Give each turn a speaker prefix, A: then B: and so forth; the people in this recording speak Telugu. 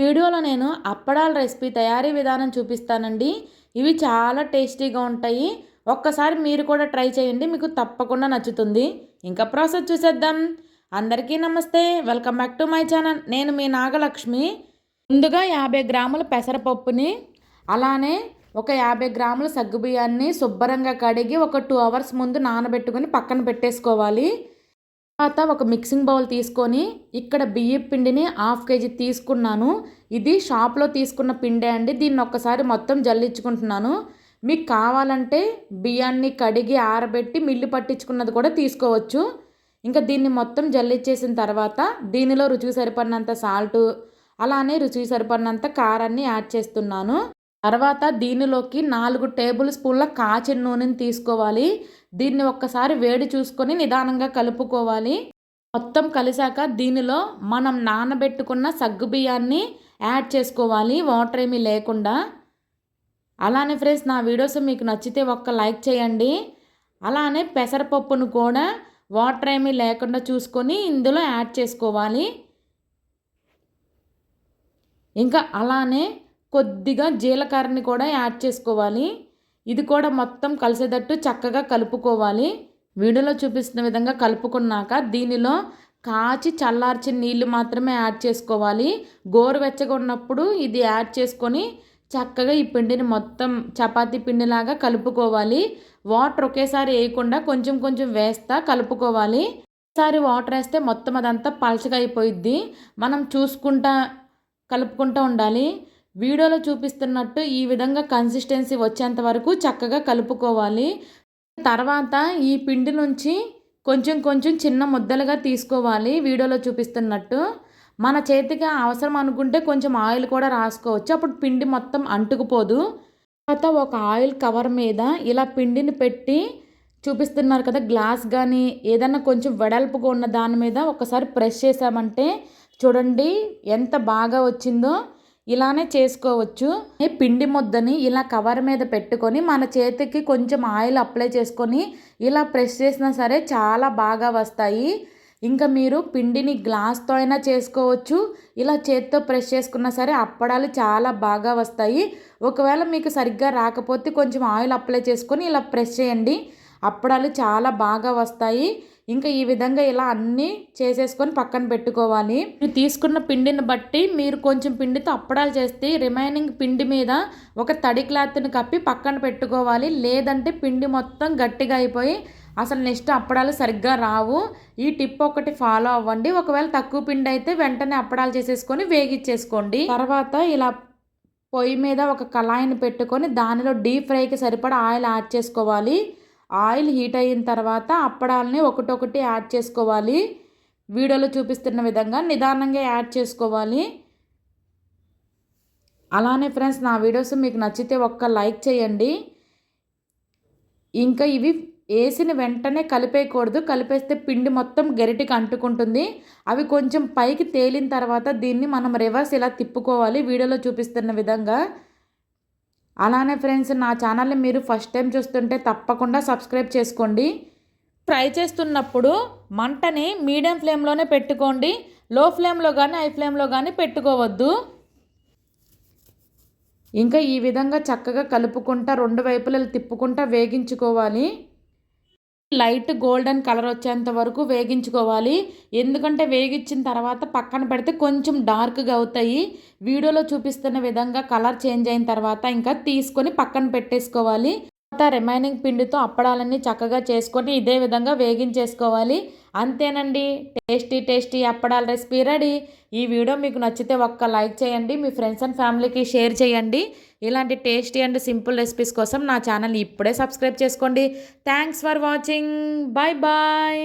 A: వీడియోలో నేను అప్పడాల రెసిపీ తయారీ విధానం చూపిస్తానండి. ఇవి చాలా టేస్టీగా ఉంటాయి. ఒక్కసారి మీరు కూడా ట్రై చేయండి. మీకు తప్పకుండా నచ్చుతుంది. ఇంకా ప్రాసెస్ చూసేద్దాం. అందరికీ నమస్తే. Welcome back to my channel. నేను మీ నాగలక్ష్మి. ముందుగా యాభై గ్రాముల పెసరపప్పుని అలానే ఒక యాభై గ్రాముల సగ్గుబియ్యాన్ని శుభ్రంగా కడిగి ఒక టూ అవర్స్ ముందు నానబెట్టుకొని పక్కన పెట్టేసుకోవాలి. తర్వాత ఒక మిక్సింగ్ బౌల్ తీసుకొని ఇక్కడ బియ్యం పిండిని హాఫ్ కేజీ తీసుకున్నాను. ఇది షాప్లో తీసుకున్న పిండే అండి. దీన్ని ఒక్కసారి మొత్తం జల్లించుకుంటున్నాను. మీకు కావాలంటే బియ్యాన్ని కడిగి ఆరబెట్టి మిల్లు పట్టించుకున్నది కూడా తీసుకోవచ్చు. ఇంకా దీన్ని మొత్తం జల్లిచ్చేసిన తర్వాత దీనిలో రుచికి సరిపడినంత సాల్టు అలానే రుచికి సరిపడినంత కారాన్ని యాడ్ చేస్తున్నాను. తర్వాత దీనిలోకి నాలుగు టేబుల్ స్పూన్ల కాచిన నూనెని తీసుకోవాలి. దీన్ని ఒక్కసారి వేడి చూసుకొని నిదానంగా కలుపుకోవాలి. మొత్తం కలిసాక దీనిలో మనం నానబెట్టుకున్న సగ్గు బియ్యాన్ని యాడ్ చేసుకోవాలి. వాటర్ ఏమీ లేకుండా. అలానే ఫ్రెండ్స్ నా వీడియోస్ మీకు నచ్చితే ఒక్క లైక్ చేయండి. అలానే పెసరపప్పును కూడా వాటర్ ఏమీ లేకుండా చూసుకొని ఇందులో యాడ్ చేసుకోవాలి. ఇంకా అలానే కొద్దిగా జీలకర్రని కూడా యాడ్ చేసుకోవాలి. ఇది కూడా మొత్తం కలిసేటట్టు చక్కగా కలుపుకోవాలి. వీడియోలో చూపిస్తున్న విధంగా కలుపుకున్నాక దీనిలో కాచి చల్లార్చిన నీళ్ళు మాత్రమే యాడ్ చేసుకోవాలి. గోరువెచ్చగా ఉన్నప్పుడు ఇది యాడ్ చేసుకొని చక్కగా ఈ పిండిని మొత్తం చపాతీ పిండిలాగా కలుపుకోవాలి. వాటర్ ఒకేసారి వేయకుండా కొంచెం కొంచెం వేస్తా కలుపుకోవాలి. ఒకసారి వాటర్ వేస్తే మొత్తం అదంతా పలచగా అయిపోయిద్ది. మనం చూసుకుంటా కలుపుకుంటూ ఉండాలి. వీడియోలో చూపిస్తున్నట్టు ఈ విధంగా కన్సిస్టెన్సీ వచ్చేంత వరకు చక్కగా కలుపుకోవాలి. తర్వాత ఈ పిండి నుంచి కొంచెం కొంచెం చిన్న ముద్దలుగా తీసుకోవాలి వీడియోలో చూపిస్తున్నట్టు. మన చేతికి అవసరం అనుకుంటే కొంచెం ఆయిల్ కూడా రాసుకోవచ్చు. అప్పుడు పిండి మొత్తం అంటుకుపోదు. తర్వాత ఒక ఆయిల్ కవర్ మీద ఇలా పిండిని పెట్టి చూపిస్తున్నారు కదా గ్లాస్ కానీ ఏదన్నా కొంచెం వెడల్పుగా ఉన్న దాని మీద ఒకసారి ప్రెస్ చేసామంటే చూడండి ఎంత బాగా వచ్చిందో. ఇలానే చేసుకోవచ్చు. పిండి ముద్దని ఇలా కవర్ మీద పెట్టుకొని మన చేతికి కొంచెం ఆయిల్ అప్లై చేసుకొని ఇలా ప్రెస్ చేసినా సరే చాలా బాగా వస్తాయి. ఇంకా మీరు పిండిని గ్లాస్తో అయినా చేసుకోవచ్చు. ఇలా చేత్తో ప్రెస్ చేసుకున్నా సరే అప్పడాలు చాలా బాగా వస్తాయి. ఒకవేళ మీకు సరిగ్గా రాకపోతే కొంచెం ఆయిల్ అప్లై చేసుకొని ఇలా ప్రెస్ చేయండి. అప్పడాలు చాలా బాగా వస్తాయి. ఇంకా ఈ విధంగా ఇలా అన్నీ చేసేసుకొని పక్కన పెట్టుకోవాలి. మీరు తీసుకున్న పిండిని బట్టి మీరు కొంచెం పిండితో అప్పడాలు చేస్తే రిమైనింగ్ పిండి మీద ఒక తడి క్లాత్ని కప్పి పక్కన పెట్టుకోవాలి. లేదంటే పిండి మొత్తం గట్టిగా అయిపోయి అసలు నెక్స్ట్ అప్పడాలు సరిగ్గా రావు. ఈ టిప్ ఒకటి ఫాలో అవ్వండి. ఒకవేళ తక్కువ పిండి అయితే వెంటనే అప్పడాలు చేసేసుకొని వేగిచ్చేసుకోండి. తర్వాత ఇలా పొయ్యి మీద ఒక కళాయిని పెట్టుకొని దానిలో డీప్ ఫ్రైకి సరిపడా ఆయిల్ యాడ్ చేసుకోవాలి. ఆయిల్ హీట్ అయిన తర్వాత అప్పడాలని ఒకటొకటి యాడ్ చేసుకోవాలి. వీడియోలో చూపిస్తున్న విధంగా నిదానంగా యాడ్ చేసుకోవాలి. అలానే ఫ్రెండ్స్ నా వీడియోస్ మీకు నచ్చితే ఒక్క లైక్ చేయండి. ఇంకా ఇవి వేసిన వెంటనే కలిపేయకూడదు. కలిపేస్తే పిండి మొత్తం గరిటికి అంటుకుంటుంది. అవి కొంచెం పైకి తేలిన తర్వాత దీన్ని మనం రివర్స్ ఇలా తిప్పుకోవాలి. వీడియోలో చూపిస్తున్న విధంగా అలానే ఫ్రెండ్స్ నా ఛానల్ని మీరు ఫస్ట్ టైం చూస్తుంటే తప్పకుండా సబ్స్క్రైబ్ చేసుకోండి. ఫ్రై చేస్తున్నప్పుడు మంటని మీడియం ఫ్లేమ్లోనే పెట్టుకోండి. లో ఫ్లేమ్లో కానీ హై ఫ్లేమ్లో కానీ పెట్టుకోవద్దు. ఇంకా ఈ విధంగా చక్కగా కలుపుకుంటా రెండు వైపులు తిప్పుకుంటా వేగించుకోవాలి. లైట్ గోల్డెన్ కలర్ వచ్చేంత వరకు వేగించుకోవాలి. ఎందుకంటే వేగించిన తర్వాత పక్కన పెడితే కొంచెం డార్క్గా అవుతాయి. వీడియోలో చూపిస్తున్న విధంగా కలర్ చేంజ్ అయిన తర్వాత ఇంకా తీసుకొని పక్కన పెట్టేసుకోవాలి. తర్వాత రిమైనింగ్ పిండితో అప్పడాలన్నీ చక్కగా చేసుకొని ఇదే విధంగా వేగించేసుకోవాలి. అంతేనండి. టేస్టీ టేస్టీ అప్పడాల రెసిపీ రెడీ. ఈ వీడియో మీకు నచ్చితే ఒక్క లైక్ చేయండి. మీ ఫ్రెండ్స్ అండ్ ఫ్యామిలీకి షేర్ చేయండి. ఇలాంటి టేస్టీ అండ్ సింపుల్ రెసిపీస్ కోసం నా ఛానల్ ఇప్పుడే సబ్స్క్రైబ్ చేసుకోండి. Thanks for watching. Bye bye